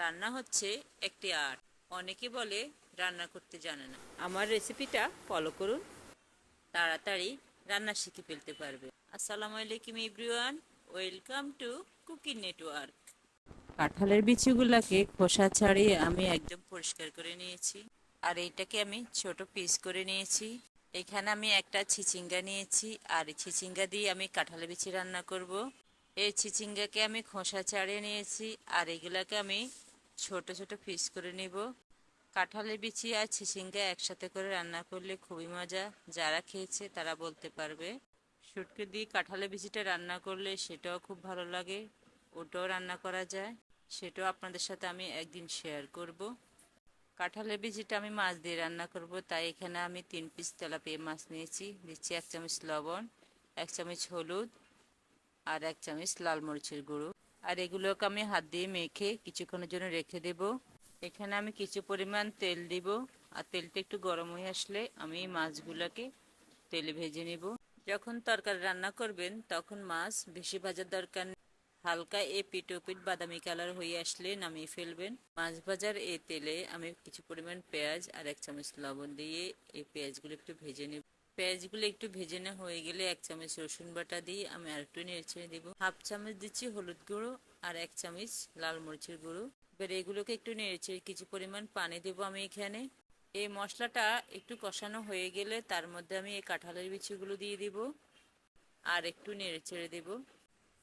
রান্না হচ্ছে একটি আর্ট। অনেকে বলে রান্না করতে জানে না। আমার রেসিপিটা ফলো করুন। তাড়াতাড়ি রান্না শিখে ফেলতে পারবে। আসসালামু আলাইকুম everyone. Welcome to cooking network. কাঁঠালের বিচিগুলোকে খোসা ছাড়িয়ে আমি একদম পরিষ্কার করে নিয়েছি। আর এইটাকে আমি ছোট পিস করে নিয়েছি। এখানে আমি একটা চিচিঙ্গা নিয়েছি। আর এই চিচিঙ্গা দিয়ে আমি কাঁঠালের বিচি রান্না করব। এই চিচিঙ্গাকে আমি খোসা ছাড়িয়ে নিয়েছি। আর এগুলাকে আমি ছোট ছোট পিস করে নিব। কাঁঠালের বিচি আর চিচিঙ্গা একসাথে করে রান্না করলে খুবই মজা। যারা খেয়েছে তারা বলতে পারবে। শুটকি দিয়ে কাঁঠালের বিচিটা রান্না করলে সেটাও খুব ভালো লাগে। ওটাও রান্না করা যায়। সেটাও আপনাদের সাথে আমি একদিন শেয়ার করব। কাঁঠালের বিচিটা আমি মাছ দিয়ে রান্না করব। তাই এখানে আমি তিন পিস তেলাপিয়া মাছ নিয়েছি। দিচ্ছি এক চামচ লবণ, এক চামচ হলুদ আর এক চামচ লাল মরিচের গুঁড়ো। আর এগুলোকে আমি হাত দিয়ে মেখে কিছুক্ষণের জন্য রেখে দেব। এখানে আমি কিছু পরিমাণ তেল দিব। আর তেলটা একটু গরম হয়ে আসলে আমি এই মাছগুলোকে তেলে ভেজে নেব। যখন তরকারি রান্না করবেন, তখন মাছ বেশি ভাজার দরকার নেই। হালকা এ পিট পিট বাদামি কালার হয়ে আসলে নামিয়ে ফেলবেন। মাছ ভাজার এই তেলে আমি কিছু পরিমাণ পেঁয়াজ আর এক চামচ লবণ দিয়ে এই পেঁয়াজগুলো একটু ভেজে নেব। পেঁয়াজগুলো একটু ভেজে না হয়ে গেলে এক চামচ রসুন বাটা দিয়ে আমি আর একটু নেড়ে দিব। হাফ চামচ দিচ্ছি হলুদ গুঁড়ো আর এক চামচ লাল মরিচের গুঁড়ো। এবার এগুলোকে একটু নেড়েছে কিছু পরিমাণ পানি দেব আমি এখানে। এই মশলাটা একটু কষানো হয়ে গেলে তার মধ্যে আমি এই কাঁঠালের বিচিগুলো দিয়ে দিব আর একটু নেড়ে ছেড়ে দেবো।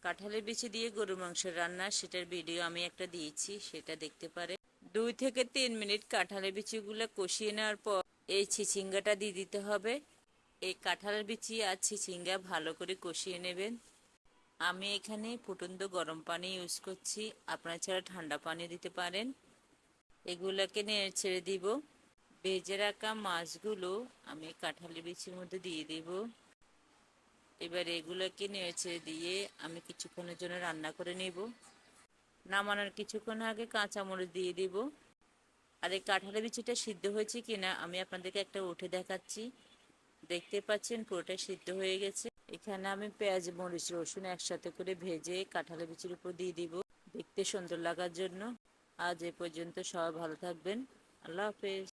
কাঁঠালের বিচি দিয়ে গরু মাংসের রান্না, সেটার ভিডিও আমি একটা দিয়েছি, সেটা দেখতে পারে। দুই থেকে তিন মিনিট কাঁঠালের বিচিগুলো কষিয়ে নেওয়ার পর এই চিচিঙ্গাটা দিয়ে দিতে হবে। এই কাঁঠালের বিচি আর চিচিঙ্গা ভালো করে কষিয়ে নেবেন। আমি এখানে ফুটন্ত গরম পানি ইউজ করছি। আপনারা ছাড়া ঠান্ডা পানি দিতে পারেন। এগুলোকে নেড়ে ছেড়ে দিব। ভেজে রাখা মাছগুলো আমি কাঁঠালের বিচির মধ্যে দিয়ে দিব। এবার এগুলোকে নেড়ে ছেড়ে দিয়ে আমি কিছুক্ষণের জন্য রান্না করে নিব। নামানোর কিছুক্ষণ আগে কাঁচামরিচ দিয়ে দিব। আর এই কাঁঠালের বিচিটা সিদ্ধ হয়েছে কিনা আমি আপনাদেরকে একটা উঠে দেখাচ্ছি। দেখতে পাচ্ছেন পুরোটা সিদ্ধ হয়ে গেছে। এখানে আমি পেঁয়াজ, মরিচ, রসুন একসাথে করে ভেজে কাঁঠালে বিচির উপর দিয়ে দিব। দেখতে সুন্দর লাগার জন্য। আজ এ পর্যন্ত সবাই ভালো থাকবেন। আল্লাহ হাফেজ।